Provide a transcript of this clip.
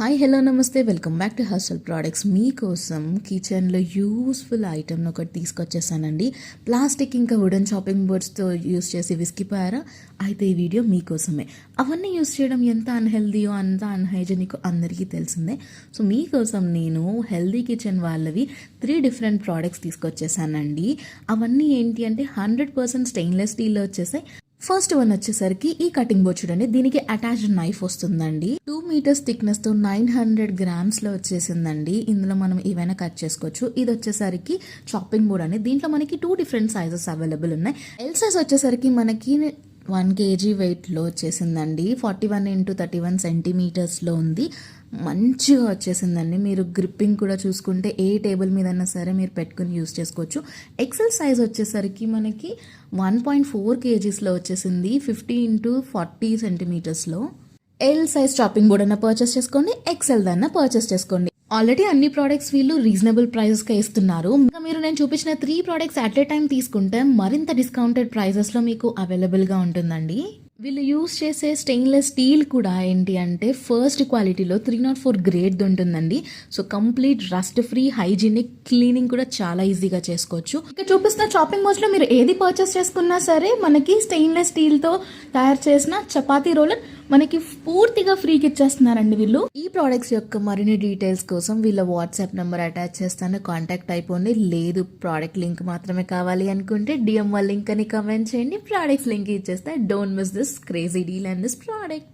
Hi hello నమస్తే. Welcome back to Harshal products. మీకోసం కిచెన్లో యూస్ఫుల్ ఐటమ్ ఒకటి తీసుకొచ్చేసానండి. ప్లాస్టిక్ ఇంకా వుడెన్ షాపింగ్ బోర్డ్స్తో యూస్ చేసి విసిగిపోయారా అయితే ఈ వీడియో మీకోసమే. అవన్నీ యూస్ చేయడం ఎంత అన్హెల్దీయో అంత అన్హైజెనిక్ అందరికీ తెలిసిందే. సో మీకోసం నేను హెల్దీ కిచెన్ వాళ్ళవి త్రీ డిఫరెంట్ ప్రోడక్ట్స్ తీసుకొచ్చేసానండి. అవన్నీ ఏంటి అంటే హండ్రెడ్ పర్సెంట్ స్టెయిన్లెస్ స్టీల్లో వచ్చేసాయి. ఫస్ట్ వన్ వచ్చేసరికి ఈ కటింగ్ బోర్డ్ చూడండి. దీనికి అటాచ్డ్ నైఫ్ వస్తుందండి. టూ మీటర్స్ థిక్నెస్తో నైన్ హండ్రెడ్ గ్రామ్స్లో వచ్చేసిందండి. ఇందులో మనం ఏవైనా కట్ చేసుకోవచ్చు. ఇది వచ్చేసరికి చాపింగ్ బోర్డ్ అండి. దీంట్లో మనకి టూ డిఫరెంట్ సైజెస్ అవైలబుల్ ఉన్నాయి. ఎల్ సైజ్ వచ్చేసరికి మనకి వన్ కేజీ వెయిట్లో వచ్చేసిందండి. Forty one into thirty one సెంటీమీటర్స్లో ఉంది. మంచిగా వచ్చేసిందండి. మీరు గ్రిప్పింగ్ కూడా చూసుకుంటే ఏ టేబుల్ మీదైనా సరే మీరు పెట్టుకుని యూస్ చేసుకోవచ్చు. ఎక్సెల్ సైజ్ వచ్చేసరికి మనకి వన్ పాయింట్ ఫోర్ కేజీస్లో వచ్చేసింది. ఫిఫ్టీ ఇంటూ ఫార్టీ సెంటీమీటర్స్లో. ఎల్ సైజ్ చాపింగ్ బోర్డ్ అన్న పర్చేస్ చేసుకోండి. ఎక్సెల్ దన్న పర్చేస్ చేసుకోండి. ఆల్రెడీ అన్ని ప్రోడక్ట్స్ వీళ్ళు రీజనబుల్ ప్రైజెస్కే ఇస్తున్నారు. ఇంకా మీరు నేను చూపించిన three products at a time తీసుకుంటే మరింత డిస్కౌంటెడ్ ప్రైజెస్లో మీకు అవైలబుల్గా ఉంటుందండి. వీళ్ళు యూస్ చేసే స్టెయిన్లెస్ స్టీల్ కూడా ఏంటి అంటే ఫస్ట్ క్వాలిటీలో త్రీ నాట్ ఫోర్ గ్రేడ్ ఉంటుందండి. So complete rust free hygienic cleaning కూడా చాలా ఈజీగా చేసుకోవచ్చు. ఇక చూపిస్తున్న షాపింగ్ మాల్స్ మీరు ఏది పర్చేస్ చేసుకున్నా సరే మనకి స్టెయిన్లెస్ స్టీల్తో తయారు చేసిన చపాతీ రోలర్ మనకి పూర్తిగా ఫ్రీకి ఇచ్చేస్తున్నారండి వీళ్ళు. ఈ ప్రోడక్ట్స్ యొక్క మరిన్ని డీటెయిల్స్ కోసం వీళ్ళ వాట్సాప్ నెంబర్ అటాచ్ చేస్తాను. కాంటాక్ట్ అయిపోండి. లేదు ప్రోడక్ట్ లింక్ మాత్రమే కావాలి అనుకుంటే డిఎం లింక్ అని కమెంట్ చేయండి. ప్రోడక్ట్స్ లింక్ ఇచ్చేస్తే don't miss this crazy deal and this product